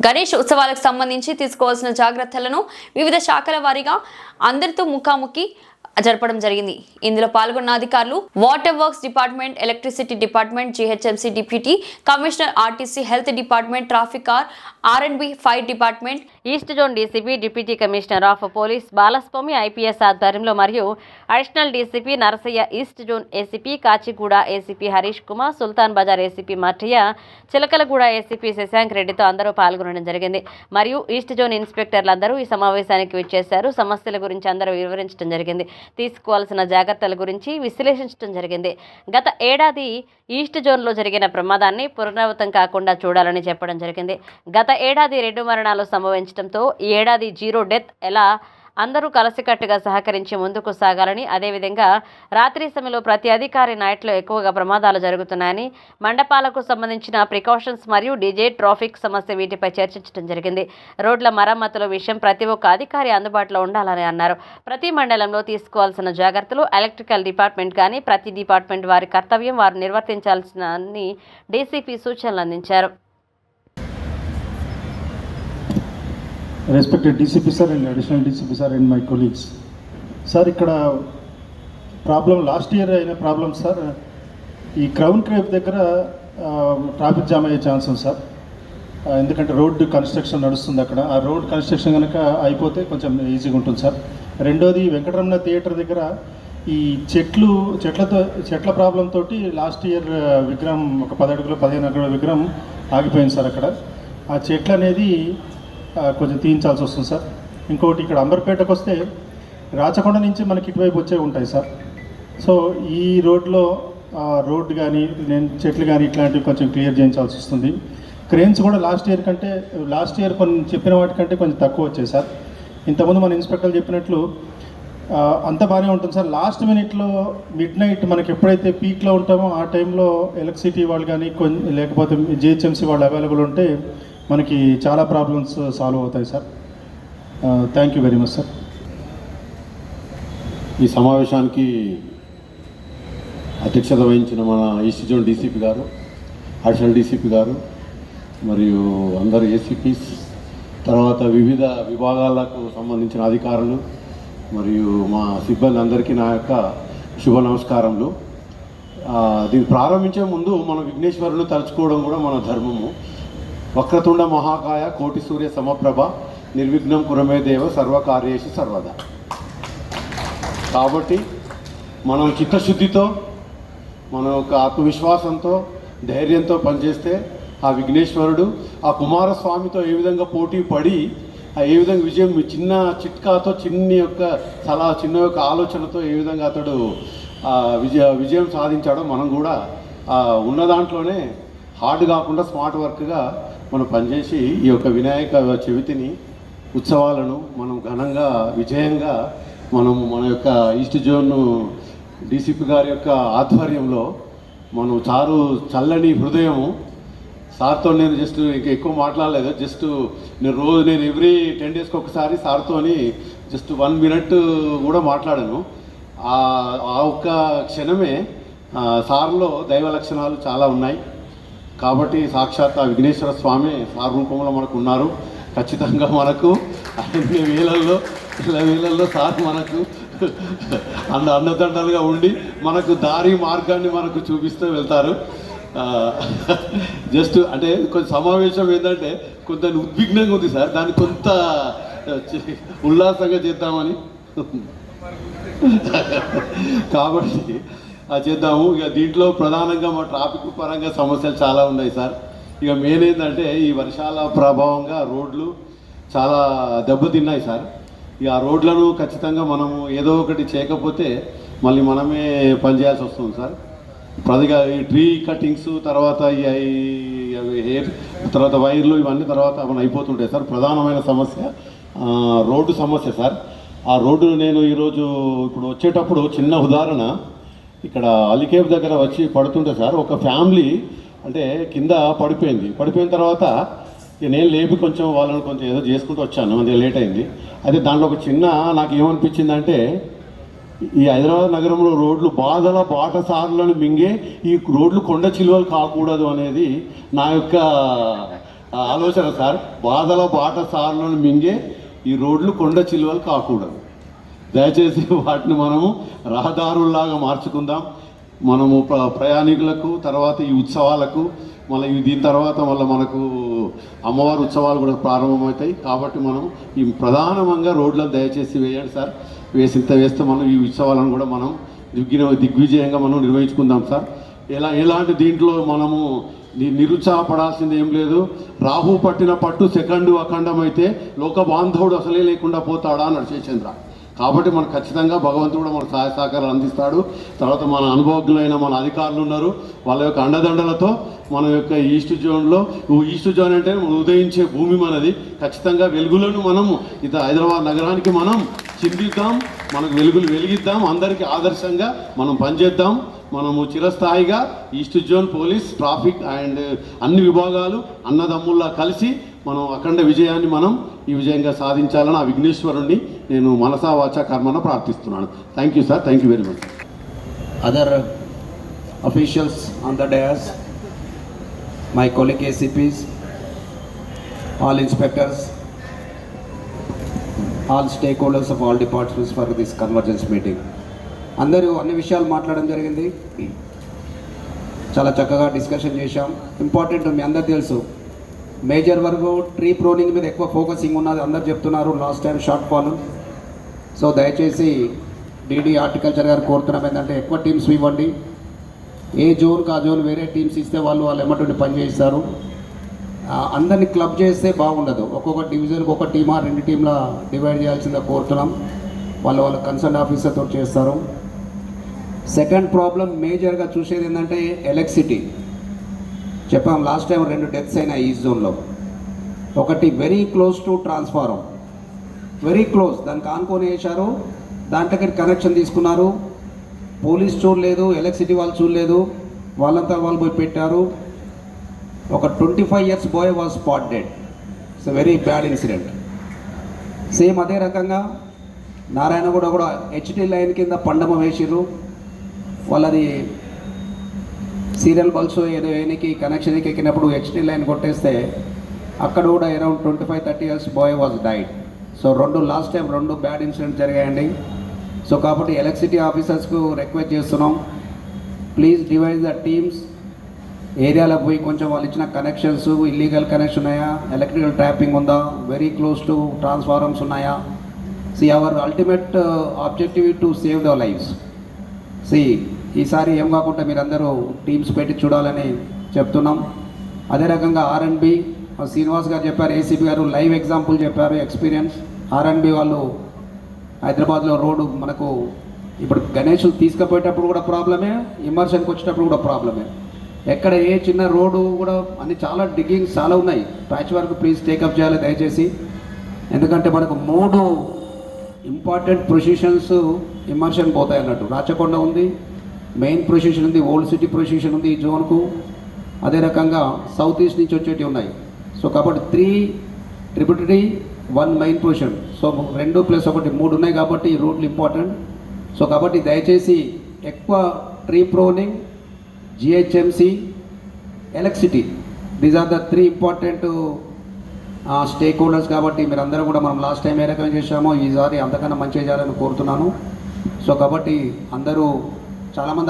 గణేష్ ఉత్సవాలకు సంబంధించి తీసుకోవాల్సిన జాగ్రత్తలను వివిధ శాఖల వారీగా అందరితో ముఖాముఖి జరపడం జరిగింది. ఇందులో పాల్గొన్న అధికారులు water works department electricity department GHMC deputy commissioner RTC health department traffic car R and B fire department east zone DCP deputy commissioner of police Balaswamy IPS ఆధ్వర్యంలో మరియు additional DCP Narasaiah east zone ACP Kachiguda ACP Harish Kumar Sultan Bazar ACP Mathaiah Chilakalguda ACP Shashank రెడ్డితో అందరూ పాల్గొనడం జరిగింది. మరియు east zone ఇన్స్పెక్టర్లందరూ ఈ సమావేశానికి విచ్చేశారు. సమస్యల గురించి అందరూ వివరించడం జరిగింది. తీసుకోవాల్సిన జాగ్రత్తల గురించి విశ్లేషించడం జరిగింది. గత ఏడాది ఈస్ట్ జోన్లో జరిగిన ప్రమాదాన్ని పునరావృతం కాకుండా చూడాలని చెప్పడం జరిగింది. గత ఏడాది రెండు మరణాలు సంభవించడంతో ఈ ఏడాది జీరో డెత్ ఎలా అందరూ కలిసికట్టుగా సహకరించి ముందుకు సాగాలని అదేవిధంగా రాత్రి సమయంలో ప్రతి అధికారి నైట్లో ఎక్కువగా ప్రమాదాలు జరుగుతున్నాయని మండపాలకు సంబంధించిన ప్రికాషన్స్ మరియు డీజే ట్రాఫిక్ సమస్య వీటిపై చర్చించడం జరిగింది. రోడ్ల మరమ్మతుల విషయం ప్రతి ఒక్క అధికారి అందుబాటులో ఉండాలని అన్నారు. ప్రతి మండలంలో తీసుకోవాల్సిన జాగ్రత్తలు ఎలక్ట్రికల్ డిపార్ట్మెంట్ కానీ ప్రతి డిపార్ట్మెంట్ వారి కర్తవ్యం వారు నిర్వర్తించాల్సిన డీసీపీ సూచనలు అందించారు. Respected DCP sir and additional DCP sir and my colleagues sir ఇక్కడ ప్రాబ్లం లాస్ట్ ఇయర్ అయిన ప్రాబ్లం సార్ ఈ క్రౌన్ క్రేప్ దగ్గర ట్రాఫిక్ జామ్ అయ్యే ఛాన్స్ ఉంది సార్ ఎందుకంటే రోడ్డు కన్స్ట్రక్షన్ నడుస్తుంది అక్కడ. ఆ రోడ్ కన్స్ట్రక్షన్ కనుక అయిపోతే కొంచెం ఈజీగా ఉంటుంది సార్ రెండోది వెంకటరమణ థియేటర్ దగ్గర ఈ చెట్లు చెట్లతో చెట్ల ప్రాబ్లం తోటి లాస్ట్ ఇయర్ విగ్రహం ఒక పది అడుగులు పదిహేను అడుగుల విగ్రహం ఆగిపోయింది సార్ అక్కడ. ఆ చెట్లు అనేది కొంచెం తీయించాల్సి వస్తుంది సార్. ఇంకోటి ఇక్కడ అంబర్పేటకు వస్తే రాచకొండ నుంచి మనకి ఇటువైపు వచ్చే ఉంటాయి సార్. సో ఈ రోడ్లో రోడ్డు రోడ్ కానీ నేను చెట్లు కానీ ఇట్లాంటివి కొంచెం క్లియర్ చేయించాల్సి వస్తుంది. క్రెయిన్స్ కూడా లాస్ట్ ఇయర్ కంటే లాస్ట్ ఇయర్ కొన్ని చెప్పిన వాటికంటే కొంచెం తక్కువ వచ్చాయి సార్. ఇంతకుముందు మన ఇన్స్పెక్టర్ చెప్పినట్లు అంత బాగానే ఉంటుంది సార్. లాస్ట్ మినిట్లో మిడ్ నైట్ మనకి ఎప్పుడైతే పీక్లో ఉంటామో ఆ టైంలో ఎలక్ట్రిసిటీ వాళ్ళు కానీ కొన్ని లేకపోతే జిహెచ్ఎంసీ వాళ్ళు అవైలబుల్ ఉంటే మనకి చాలా ప్రాబ్లమ్స్ సాల్వ్ అవుతాయి sir thank you very much sir ఈ సమావేశానికి అధ్యక్షత వహించిన మన ఈస్ట్ జోన్ డీసీపీ గారు అడిషనల్ డీసీపీ గారు మరియు అందరు ఏసీపీస్ తర్వాత వివిధ విభాగాలకు సంబంధించిన అధికారులు మరియు మా సిబ్బంది అందరికీ నా యొక్క శుభ నమస్కారములు. దీన్ని ప్రారంభించే ముందు మనం విఘ్నేశ్వరులు తలుచుకోవడం కూడా మన ధర్మము. వక్రతుండ మహాకాయ కోటి సూర్య సమప్రభ నిర్విఘ్నం కురమే దేవ సర్వకార్యేషు సర్వదా. కాబట్టి మనం చిత్తశుద్ధితో మన యొక్క ఆత్మవిశ్వాసంతో ధైర్యంతో పనిచేస్తే ఆ విఘ్నేశ్వరుడు ఆ కుమారస్వామితో ఏ విధంగా పోటీ పడి ఆ ఏ విధంగా విజయం చిన్న చిట్కాతో చిన్ని యొక్క సలహా చిన్న యొక్క ఆలోచనతో ఏ విధంగా అతడు విజయ విజయం సాధించాడో మనం కూడా ఉన్న దాంట్లోనే హార్డ్ కాకుండా స్మార్ట్ వర్క్గా మనం పనిచేసి ఈ యొక్క వినాయక చవితిని ఉత్సవాలను మనం ఘనంగా విజయంగా మనం మన యొక్క ఈస్ట్ జోన్ డీసీపీ గారి యొక్క ఆధ్వర్యంలో మనం చారు చల్లని హృదయము. సార్తో నేను జస్ట్ ఇంకా ఎక్కువ మాట్లాడలేదు. జస్ట్ నేను రోజు నేను ఎవ్రీ టెన్ డేస్కి ఒకసారి సార్తోని జస్ట్ వన్ మినిట్ కూడా మాట్లాడాను. ఆ ఒక్క క్షణమే సార్లో దైవ లక్షణాలు చాలా ఉన్నాయి. కాబట్టి సాక్షాత్ ఆ విఘ్నేశ్వర స్వామి సార్ రూపంలో మనకు ఉన్నారు ఖచ్చితంగా మనకు అన్ని వేలల్లో ఇలా వేలల్లో సార్ మనకు అన్న అన్నదండలుగా ఉండి మనకు దారి మార్గాన్ని మనకు చూపిస్తూ వెళ్తారు. జస్ట్ అంటే కొంచెం సమావేశం ఏంటంటే కొంత ఉద్విగ్నంగా ఉంది సార్. దాన్ని కొంత ఉల్లాసంగా చేద్దామని. కాబట్టి చేద్దాము. ఇక దీంట్లో ప్రధానంగా మా ట్రాఫిక్ పరంగా సమస్యలు చాలా ఉన్నాయి సార్. ఇక మెయిన్ ఏంటంటే ఈ వర్షాల ప్రభావంగా రోడ్లు చాలా దెబ్బతిన్నాయి సార్. ఇక ఆ రోడ్లను ఖచ్చితంగా మనము ఏదో ఒకటి చేయకపోతే మళ్ళీ మనమే పనిచేయాల్సి వస్తుంది సార్. ప్రతిగా ఈ ట్రీ కటింగ్స్ తర్వాత ఈ హెయిర్ తర్వాత వైర్లు ఇవన్నీ తర్వాత మన అయిపోతుంటాయి సార్. ప్రధానమైన సమస్య రోడ్డు సమస్య సార్. ఆ రోడ్డు నేను ఈరోజు ఇప్పుడు వచ్చేటప్పుడు చిన్న ఉదాహరణ. ఇక్కడ అలికేబ్ దగ్గర వచ్చి పడుతుంటే సార్ ఒక ఫ్యామిలీ అంటే కింద పడిపోయింది. పడిపోయిన తర్వాత నేను లేపి కొంచెం వాళ్ళని కొంచెం ఏదో చేసుకుంటూ వచ్చాను. అది లేట్ అయింది. అయితే దాంట్లో ఒక చిన్న నాకు ఏమనిపించిందంటే ఈ హైదరాబాద్ నగరంలో రోడ్లు బాధల బాటసారులను మింగే ఈ రోడ్లు కొండ చిలువలు కాకూడదు అనేది నా యొక్క ఆలోచన సార్. బాధల బాటసార్లను మింగే ఈ రోడ్లు కొండ చిలువలు కాకూడదు. దయచేసి వాటిని మనము రహదారుల్లాగా మార్చుకుందాం. మనము ప్ర- ప్రయాణికులకు తర్వాత ఈ ఉత్సవాలకు మళ్ళీ దీని తర్వాత మళ్ళీ మనకు అమ్మవారి ఉత్సవాలు కూడా ప్రారంభమవుతాయి. కాబట్టి మనం ఈ ప్రధానంగా రోడ్లను దయచేసి వేయండి సార్. వేసి ఇంత వేస్తే మనం ఈ ఉత్సవాలను కూడా మనం దిగ్గిన దిగ్విజయంగా మనం నిర్వహించుకుందాం సార్. ఎలా ఎలాంటి దీంట్లో మనము నిరుత్సాహపడాల్సింది ఏం లేదు. రాహు పట్టిన పట్టు సెకండు అఖండమైతే లోక బాంధవుడు అసలే లేకుండా పోతాడా అని నడిచేచంద్ర కాబట్టి మనకు ఖచ్చితంగా భగవంతుడు కూడా మన సహాయ సహకారాలు అందిస్తాడు. తర్వాత మన అనుభవజ్ఞులైన మన అధికారులు ఉన్నారు. వాళ్ళ యొక్క అండదండలతో మన యొక్క ఈస్ట్ జోన్లో ఈస్ట్ జోన్ అంటే ఉదయించే భూమి మనది. ఖచ్చితంగా వెలుగులను మనము ఇత హైదరాబాద్ నగరానికి మనం చిందిద్దాం. మనకు వెలుగులు వెలిగిద్దాం. అందరికీ ఆదర్శంగా మనం పనిచేద్దాం. మనము చిరస్థాయిగా east zone police traffic and అన్ని విభాగాలు అన్నదమ్ముల్లా కలిసి మనం అఖండ విజయాన్ని మనం ఈ విజయంగా సాధించాలని ఆ విఘ్నేశ్వరుణ్ణి నేను మనసా వాచ కర్మన ప్రార్థిస్తున్నాను. Thank you sir thank you very much other officials on the dais my colleague ACPs all inspectors all stakeholders of all departments for this convergence meeting అందరూ అన్ని విషయాలు మాట్లాడడం జరిగింది. చాలా చక్కగా డిస్కషన్ చేశాం. ఇంపార్టెంట్ మీ అందరు తెలుసు. మేజర్ వరకు ట్రీ ప్రోనింగ్ మీద ఎక్కువ ఫోకసింగ్ ఉన్నది అందరు చెప్తున్నారు. Last time shortfall. సో దయచేసి డీడీ హార్టికల్చర్ గారు కోరుతున్నాం ఏంటంటే ఎక్కువ టీమ్స్ ఇవ్వండి. ఏ జోన్కి ఆ జోన్ వేరే టీమ్స్ ఇస్తే వాళ్ళు వాళ్ళు ఎమ్మటువంటి పని చేస్తారు. అందరిని క్లబ్ చేస్తే బాగుండదు. ఒక్కొక్క డివిజన్కి ఒక టీమా రెండు టీంల డివైడ్ చేయాల్సిందిగా కోరుతున్నాం. వాళ్ళు వాళ్ళ కన్సర్న్ ఆఫీసర్తో చేస్తారు. సెకండ్ ప్రాబ్లం మేజర్గా చూసేది ఏంటంటే ఎలక్ట్రిసిటీ. చెప్పాం లాస్ట్ టైం రెండు డెత్స్ అయినాయి ఈ జోన్లో ఒకటి very close to transformer very close దానికి ఆనుకొని వేశారు. దాంట్లోకి కనెక్షన్ తీసుకున్నారు. పోలీస్ చూడలేదు ఎలక్ట్రిసిటీ వాళ్ళు చూడలేదు. వాళ్ళంతా వాళ్ళు పోయి పెట్టారు. ఒక twenty five years boy was spot dead it's very bad incident same అదే రకంగా నారాయణగూడ కూడా హెచ్డి లైన్ కింద పండమ వేసిర్రు. వాళ్ళది సీరియల్ బల్బ్స్ ఏదో వేయనికి కనెక్షన్కి ఎక్కినప్పుడు హెచ్డి లైన్ కొట్టేస్తే అక్కడ కూడా around twenty five thirty years boy was died so రెండు లాస్ట్ టైం రెండు బ్యాడ్ ఇన్సిడెంట్ జరిగాయండి. సో కాబట్టి ఎలక్ట్రిసిటీ ఆఫీసర్స్కు రిక్వెస్ట్ చేస్తున్నాం. ప్లీజ్ డివైడ్ ద టీమ్స్ ఏరియాలో పోయి కొంచెం వాళ్ళు ఇచ్చిన కనెక్షన్స్ ఇల్లీగల్ కనెక్షన్ ఉన్నాయా? ఎలక్ట్రికల్ ట్రాపింగ్ ఉందా? వెరీ క్లోజ్ టు ట్రాన్స్ఫార్మర్స్ ఉన్నాయా? See our ultimate objective to save the lives see ఈసారి ఏం కాకుండా మీరందరూ టీమ్స్ పెట్టి చూడాలని చెప్తున్నాం. అదే రకంగా ఆర్ఎన్బి శ్రీనివాస్ గారు చెప్పారు ఏసీబీ గారు లైవ్ ఎగ్జాంపుల్ చెప్పారు ఎక్స్పీరియన్స్. ఆర్ఎన్బి వాళ్ళు హైదరాబాద్లో రోడ్డు మనకు ఇప్పుడు గణేష్ తీసుకుపోయేటప్పుడు కూడా ప్రాబ్లమే ఇమర్షన్కి వచ్చేటప్పుడు కూడా ప్రాబ్లమే. ఎక్కడ ఏ చిన్న రోడ్డు కూడా అన్ని చాలా డిగ్గింగ్స్ చాలా ఉన్నాయి. ప్యాచ్ వరకు ప్లీజ్ టేకప్ చేయాలి దయచేసి. ఎందుకంటే మనకు మూడు ఇంపార్టెంట్ ప్రొసిషన్స్ ఇమర్షన్ పోతాయి అన్నట్టు. రాచకొండ ఉంది మెయిన్ ప్రొసిషన్ ఉంది ఓల్డ్ సిటీ ప్రొసెషన్ ఉంది ఈ జోన్కు. అదే రకంగా సౌత్ ఈస్ట్ నుంచి వచ్చేటివి ఉన్నాయి. సో కాబట్టి three tributary one main position so రెండు ప్లస్ ఒకటి మూడు ఉన్నాయి కాబట్టి ఈ రూట్లు ఇంపార్టెంట్ సో కాబట్టి దయచేసి ఎక్కువ tree pruning GHMC electricity these are the three important stakeholders కాబట్టి మీరు అందరూ కూడా మనం లాస్ట్ టైం ఏ రకంగా చేశామో ఈసారి అంతకన్నా మంచిగా చేయాలని కోరుతున్నాను. సో కాబట్టి అందరూ చాలామంది